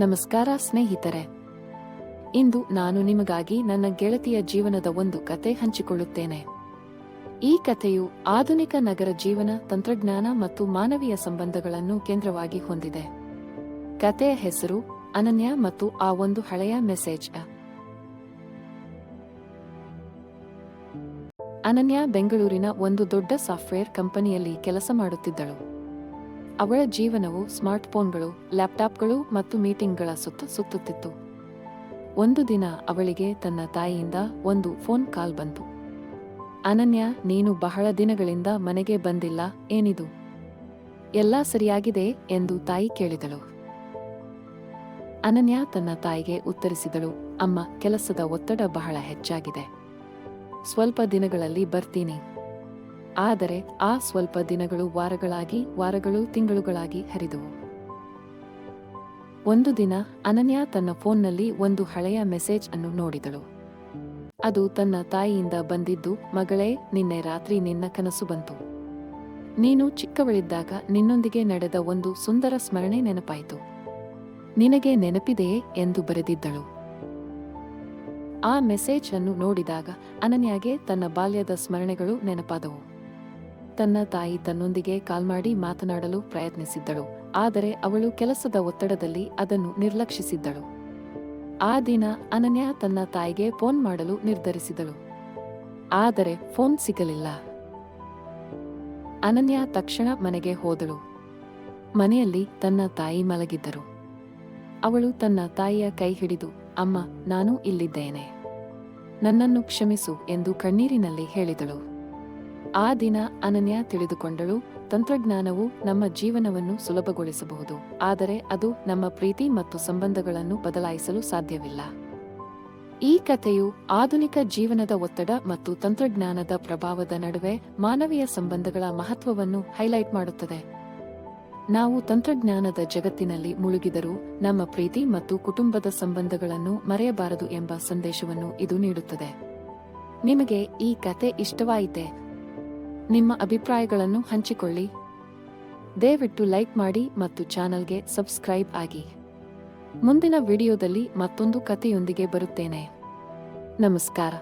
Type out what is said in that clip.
ನಮಸ್ಕಾರ ಸ್ನೇಹಿತರೆ. ಇಂದು ನಾನು ನಿಮಗಾಗಿ ನನ್ನ ಗೆಳತಿಯ ಜೀವನದ ಒಂದು ಕತೆ ಹಂಚಿಕೊಳ್ಳುತ್ತೇನೆ. ಈ ಕಥೆಯು ಆಧುನಿಕ ನಗರ ಜೀವನ, ತಂತ್ರಜ್ಞಾನ ಮತ್ತು ಮಾನವೀಯ ಸಂಬಂಧಗಳನ್ನು ಕೇಂದ್ರವಾಗಿ ಹೊಂದಿದೆ. ಕತೆಯ ಹೆಸರು ಅನನ್ಯ ಮತ್ತು ಆ ಒಂದು ಹಳೆಯ ಮೆಸೇಜ್. ಅನನ್ಯ ಬೆಂಗಳೂರಿನ ಒಂದು ದೊಡ್ಡ ಸಾಫ್ಟ್ವೇರ್ ಕಂಪನಿಯಲ್ಲಿ ಕೆಲಸ ಮಾಡುತ್ತಿದ್ದಳು. ಅವಳ ಜೀವನವು ಸ್ಮಾರ್ಟ್ಫೋನ್ಗಳು, ಲ್ಯಾಪ್ಟಾಪ್ಗಳು ಮತ್ತು ಮೀಟಿಂಗ್ಗಳ ಸುತ್ತ ಸುತ್ತುತ್ತಿತ್ತು. ಒಂದು ದಿನ ಅವಳಿಗೆ ತನ್ನ ತಾಯಿಯಿಂದ ಒಂದು ಫೋನ್ ಕಾಲ್ ಬಂತು. ಅನನ್ಯ, ನೀನು ಬಹಳ ದಿನಗಳಿಂದ ಮನೆಗೆ ಬಂದಿಲ್ಲ, ಏನಿದು? ಎಲ್ಲ ಸರಿಯಾಗಿದೆ? ಎಂದು ತಾಯಿ ಕೇಳಿದಳು. ಅನನ್ಯ ತನ್ನ ತಾಯಿಗೆ ಉತ್ತರಿಸಿದಳು, ಅಮ್ಮ, ಕೆಲಸದ ಒತ್ತಡ ಬಹಳ ಹೆಚ್ಚಾಗಿದೆ. ಸ್ವಲ್ಪ ದಿನಗಳಲ್ಲಿ ಬರ್ತೀನಿ. ಆದರೆ ಆ ಸ್ವಲ್ಪ ದಿನಗಳು ವಾರಗಳಾಗಿ, ವಾರಗಳು ತಿಂಗಳುಗಳಾಗಿ ಹರಿದವು. ಒಂದು ದಿನ ಅನನ್ಯ ತನ್ನ ಫೋನ್ನಲ್ಲಿ ಒಂದು ಹಳೆಯ ಮೆಸೇಜ್ ಅನ್ನು ನೋಡಿದಳು. ಅದು ತನ್ನ ತಾಯಿಯಿಂದ ಬಂದಿದ್ದು, ಮಗಳೇ, ನಿನ್ನೆ ರಾತ್ರಿ ನಿನ್ನ ಕನಸು ಬಂತು. ನೀನು ಚಿಕ್ಕವಳಿದ್ದಾಗ ನಿನ್ನೊಂದಿಗೆ ನಡೆದ ಒಂದು ಸುಂದರ ಸ್ಮರಣೆ ನೆನಪಾಯಿತು. ನಿನಗೆ ನೆನಪಿದೆಯೇ? ಎಂದು ಬರೆದಿದ್ದಳು. ಆ ಮೆಸೇಜ್ ಅನ್ನು ನೋಡಿದಾಗ ಅನನ್ಯಾಗೆ ತನ್ನ ಬಾಲ್ಯದ ಸ್ಮರಣೆಗಳು ನೆನಪಾದವು. ತನ್ನ ತಾಯಿ ತನ್ನೊಂದಿಗೆ ಕಾಲ್ ಮಾಡಿ ಮಾತನಾಡಲು ಪ್ರಯತ್ನಿಸಿದ್ದಳು. ಆದರೆ ಅವಳು ಕೆಲಸದ ಒತ್ತಡದಲ್ಲಿ ಅದನ್ನು ನಿರ್ಲಕ್ಷಿಸಿದ್ದಳು. ಆ ದಿನ ಅನನ್ಯ ತನ್ನ ತಾಯಿಗೆ ಫೋನ್ ಮಾಡಲು ನಿರ್ಧರಿಸಿದಳು. ಆದರೆ ಫೋನ್ ಸಿಗಲಿಲ್ಲ. ಅನನ್ಯ ತಕ್ಷಣ ಮನೆಗೆ ಹೋದಳು. ಮನೆಯಲ್ಲಿ ತನ್ನ ತಾಯಿ ಮಲಗಿದ್ದರು. ಅವಳು ತನ್ನ ತಾಯಿಯ ಕೈ ಹಿಡಿದು, ಅಮ್ಮ, ನಾನು ಇಲ್ಲಿದ್ದೇನೆ. ನನ್ನನ್ನು ಕ್ಷಮಿಸು ಎಂದು ಕಣ್ಣೀರಿನಲ್ಲಿ ಹೇಳಿದಳು. ಆ ದಿನ ಅನನ್ಯ ತಿಳಿದುಕೊಂಡಳು. ತಂತ್ರಜ್ಞಾನವು ನಮ್ಮ ಜೀವನವನ್ನು ಸುಲಭಗೊಳಿಸಬಹುದು. ಆದರೆ ಅದು ನಮ್ಮ ಪ್ರೀತಿ ಮತ್ತು ಸಂಬಂಧಗಳನ್ನು ಬದಲಾಯಿಸಲು ಸಾಧ್ಯವಿಲ್ಲ. ಈ ಕಥೆಯು ಆಧುನಿಕ ಜೀವನದ ಒತ್ತಡ ಮತ್ತು ತಂತ್ರಜ್ಞಾನದ ಪ್ರಭಾವದ ನಡುವೆ ಮಾನವೀಯ ಸಂಬಂಧಗಳ ಮಹತ್ವವನ್ನು ಹೈಲೈಟ್ ಮಾಡುತ್ತದೆ. ನಾವು ತಂತ್ರಜ್ಞಾನದ ಜಗತ್ತಿನಲ್ಲಿ ಮುಳುಗಿದರೂ ನಮ್ಮ ಪ್ರೀತಿ ಮತ್ತು ಕುಟುಂಬದ ಸಂಬಂಧಗಳನ್ನು ಮರೆಯಬಾರದು ಎಂಬ ಸಂದೇಶವನ್ನು ಇದು ನೀಡುತ್ತದೆ. ನಿಮಗೆ ಈ ಕತೆ ಇಷ್ಟವಾಯಿತೆ? ನಿಮ್ಮ ಅಭಿಪ್ರಾಯಗಳನ್ನು ಹಂಚಿಕೊಳ್ಳಿ. ದಯವಿಟ್ಟು ಲೈಕ್ ಮಾಡಿ ಮತ್ತು ಚಾನಲ್ಗೆ ಸಬ್ಸ್ಕ್ರೈಬ್ ಆಗಿ. ಮುಂದಿನ ವಿಡಿಯೋದಲ್ಲಿ ಮತ್ತೊಂದು ಕಥೆಯೊಂದಿಗೆ ಬರುತ್ತೇನೆ. ನಮಸ್ಕಾರ.